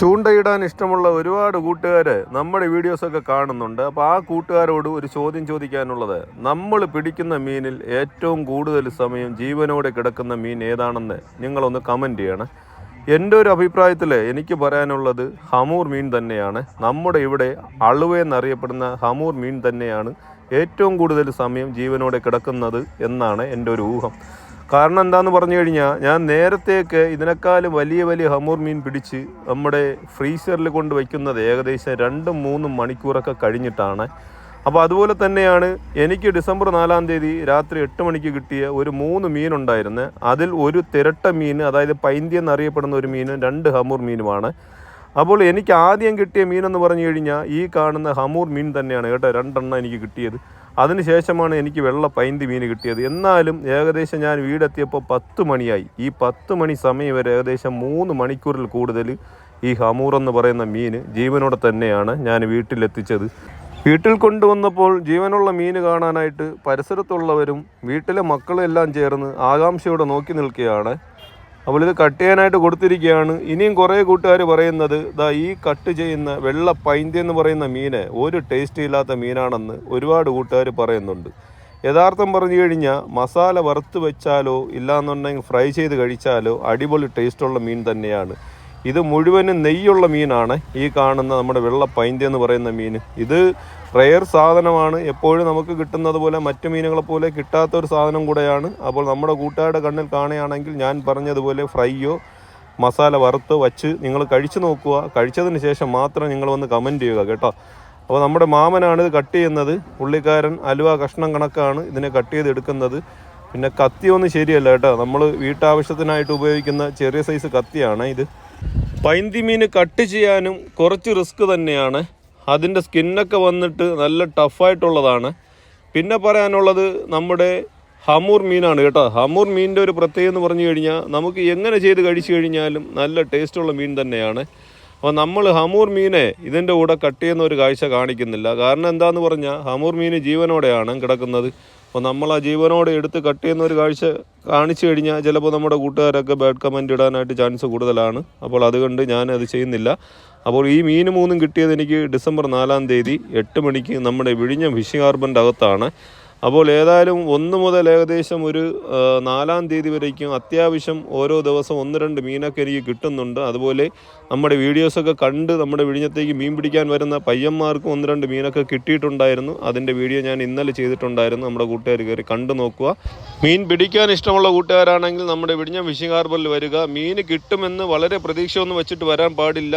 ചൂണ്ടയിടാൻ ഇഷ്ടമുള്ള ഒരുപാട് കൂട്ടുകാർ നമ്മുടെ വീഡിയോസൊക്കെ കാണുന്നുണ്ട്. അപ്പോൾ ആ കൂട്ടുകാരോട് ഒരു ചോദ്യം ചോദിക്കാനുള്ളത്. നമ്മൾ പിടിക്കുന്ന മീനിൽ ഏറ്റവും കൂടുതൽ സമയം ജീവനോടെ കിടക്കുന്ന മീൻ ഏതാണെന്ന് നിങ്ങളൊന്ന് കമന്റ് ചെയ്യണം. എന്റെ ഒരു അഭിപ്രായത്തിൽ എനിക്ക് പറയാനുള്ളത് ഹമൂർ മീൻ തന്നെയാണ്. നമ്മുടെ ഇവിടെ അളുവ എന്നറിയപ്പെടുന്ന ഹമൂർ മീൻ തന്നെയാണ് ഏറ്റവും കൂടുതൽ സമയം ജീവനോടെ കിടക്കുന്നത് എന്നാണ് എന്റെ ഒരു ഊഹം. കാരണം എന്താണെന്ന് പറഞ്ഞു കഴിഞ്ഞാൽ ഞാൻ നേരത്തേക്ക് ഇതിനേക്കാളും വലിയ വലിയ ഹമൂർ മീൻ പിടിച്ച് നമ്മുടെ ഫ്രീസറിൽ കൊണ്ട് വയ്ക്കുന്നത് ഏകദേശം രണ്ടും മൂന്നും മണിക്കൂറൊക്കെ കഴിഞ്ഞിട്ടാണ്. അപ്പോൾ അതുപോലെ തന്നെയാണ് എനിക്ക് ഡിസംബർ നാലാം തീയതി രാത്രി എട്ട് മണിക്ക് കിട്ടിയ ഒരു മൂന്ന് മീനുണ്ടായിരുന്നു അതിൽ ഒരു തിരട്ട മീൻ അതായത് പൈന്തി എന്നറിയപ്പെടുന്ന ഒരു മീനും രണ്ട് ഹമൂർ മീനുമാണ്. അപ്പോൾ എനിക്ക് ആദ്യം കിട്ടിയ മീനെന്ന് പറഞ്ഞു കഴിഞ്ഞാൽ ഈ കാണുന്ന ഹമൂർ മീൻ തന്നെയാണ് കേട്ടോ രണ്ടെണ്ണം എനിക്ക് കിട്ടിയത്. അതിനുശേഷമാണ് എനിക്ക് വെള്ള പൈന്തി മീൻ കിട്ടിയത്. എന്നാലും ഏകദേശം ഞാൻ വീടെത്തിയപ്പോൾ പത്ത് മണിയായി. ഈ പത്ത് മണി സമയം വരെ ഏകദേശം മൂന്ന് മണിക്കൂറിൽ കൂടുതൽ ഈ ഹമൂർ എന്ന് പറയുന്ന മീൻ ജീവനോടെ തന്നെയാണ് ഞാൻ വീട്ടിലെത്തിച്ചത്. വീട്ടിൽ കൊണ്ടുവന്നപ്പോൾ ജീവനുള്ള മീൻ കാണാനായിട്ട് പരിസരത്തുള്ളവരും വീട്ടിലെ മക്കളെല്ലാം ചേർന്ന് ആകാംക്ഷയോടെ നോക്കി നിൽക്കുകയാണ്. അപ്പോൾ ഇത് കട്ട് ചെയ്യാനായിട്ട് കൊടുത്തിരിക്കുകയാണ്. ഇനിയും കുറേ കൂട്ടുകാർ പറയുന്നത് ഇതാ ഈ കട്ട് ചെയ്യുന്ന വെള്ള പൈന്തി എന്ന് പറയുന്ന മീന് ഒരു ടേസ്റ്റ് ഇല്ലാത്ത മീനാണെന്ന് ഒരുപാട് കൂട്ടുകാർ പറയുന്നുണ്ട്. യഥാർത്ഥം പറഞ്ഞു കഴിഞ്ഞാൽ മസാല വറുത്ത് വെച്ചാലോ ഇല്ലാന്നുണ്ടെങ്കിൽ ഫ്രൈ ചെയ്ത് കഴിച്ചാലോ അടിപൊളി ടേസ്റ്റുള്ള മീൻ തന്നെയാണ്. ഇത് മുഴുവനും നെയ്യുള്ള മീനാണ്. ഈ കാണുന്ന നമ്മുടെ വെള്ള പൈന്തി എന്ന് പറയുന്ന മീൻ. ഇത് റെയർ സാധനമാണ്. എപ്പോഴും നമുക്ക് കിട്ടുന്നത് പോലെ മറ്റു മീനുകളെ പോലെ കിട്ടാത്ത ഒരു സാധനം കൂടെയാണ്. അപ്പോൾ നമ്മുടെ കൂട്ടുകാരുടെ കണ്ണിൽ കാണുകയാണെങ്കിൽ ഞാൻ പറഞ്ഞതുപോലെ ഫ്രൈയോ മസാല വറുത്ത് വച്ച് നിങ്ങൾ കഴിച്ചു നോക്കുക. കഴിച്ചതിന് ശേഷം മാത്രം നിങ്ങൾ വന്ന് കമന്റ് ചെയ്യുക കേട്ടോ. അപ്പോൾ നമ്മുടെ മാമനാണ് ഇത് കട്ട് ചെയ്യുന്നത്. പുള്ളിക്കാരൻ അലുവ കഷ്ണം കണക്കാണ് ഇതിനെ കട്ട് ചെയ്ത് എടുക്കുന്നത്. പിന്നെ കത്തിയൊന്നും ശരിയല്ല കേട്ടോ. നമ്മൾ വീട്ടാവശ്യത്തിനായിട്ട് ഉപയോഗിക്കുന്ന ചെറിയ സൈസ് കത്തിയാണ് ഇത്. പൈന്തി മീൻ കട്ട് ചെയ്യാനും കുറച്ച് റിസ്ക് തന്നെയാണ്. അതിന്റെ സ്കിന്നൊക്കെ വന്നിട്ട് നല്ല ടഫായിട്ടുള്ളതാണ്. പിന്നെ പറയാനുള്ളത് നമ്മുടെ ഹമൂർ മീനാണ് കേട്ടോ. ഹമൂർ മീനിന്റെ ഒരു പ്രത്യേകത എന്ന് പറഞ്ഞു കഴിഞ്ഞാൽ നമുക്ക് എങ്ങനെ ചെയ്ത് കഴിച്ചു കഴിഞ്ഞാലും നല്ല ടേസ്റ്റുള്ള മീൻ തന്നെയാണ്. അപ്പോൾ നമ്മൾ ഹമൂർ മീനെ ഇതിന്റെ കൂടെ കട്ട് ചെയ്യുന്ന ഒരു കാഴ്ച കാണിക്കുന്നില്ല. കാരണം എന്താന്ന് പറഞ്ഞാൽ ഹമൂർ മീൻ ജീവനോടെയാണ് കിടക്കുന്നത്. അപ്പോൾ നമ്മൾ ആ ജീവനോടെ എടുത്ത് കട്ട് ചെയ്യുന്ന ഒരു കാഴ്ച കാണിച്ചു കഴിഞ്ഞാൽ ചിലപ്പോൾ നമ്മുടെ കൂട്ടുകാരൊക്കെ ബാഡ് കമന്റ് ഇടാനായിട്ട് ചാൻസ് കൂടുതലാണ്. അപ്പോൾ അതുകൊണ്ട് ഞാൻ അത് ചെയ്യുന്നില്ല. അപ്പോൾ ഈ മീൻ മൂന്നും കിട്ടിയത് എനിക്ക് ഡിസംബർ നാലാം തീയതി എട്ട് മണിക്ക് നമ്മുടെ വിഴിഞ്ഞം ഫിഷിംഗ് ഹാർബറിന്റെ അകത്താണ്. അപ്പോൾ ഏതായാലും ഒന്ന് മുതൽ ഏകദേശം ഒരു നാലാം തീയതി വരേക്കും അത്യാവശ്യം ഓരോ ദിവസം ഒന്ന് രണ്ട് മീനൊക്കെ എനിക്ക് കിട്ടുന്നുണ്ട്. അതുപോലെ നമ്മുടെ വീഡിയോസൊക്കെ കണ്ട് നമ്മുടെ വിഴിഞ്ഞത്തേക്ക് മീൻ പിടിക്കാൻ വരുന്ന പയ്യന്മാർക്കും ഒന്ന് രണ്ട് മീനൊക്കെ കിട്ടിയിട്ടുണ്ടായിരുന്നു. അതിന്റെ വീഡിയോ ഞാൻ ഇന്നലെ ചെയ്തിട്ടുണ്ടായിരുന്നു. നമ്മുടെ കൂട്ടുകാർ കയറി കണ്ടു നോക്കുക. മീൻ പിടിക്കാൻ ഇഷ്ടമുള്ള കൂട്ടുകാരാണെങ്കിൽ നമ്മുടെ വിഴിഞ്ഞം ഫിഷിംഗ് ഹാർബറിൽ വരിക. മീൻ കിട്ടുമെന്ന് വളരെ പ്രതീക്ഷയൊന്നും വെച്ചിട്ട് വരാൻ പാടില്ല.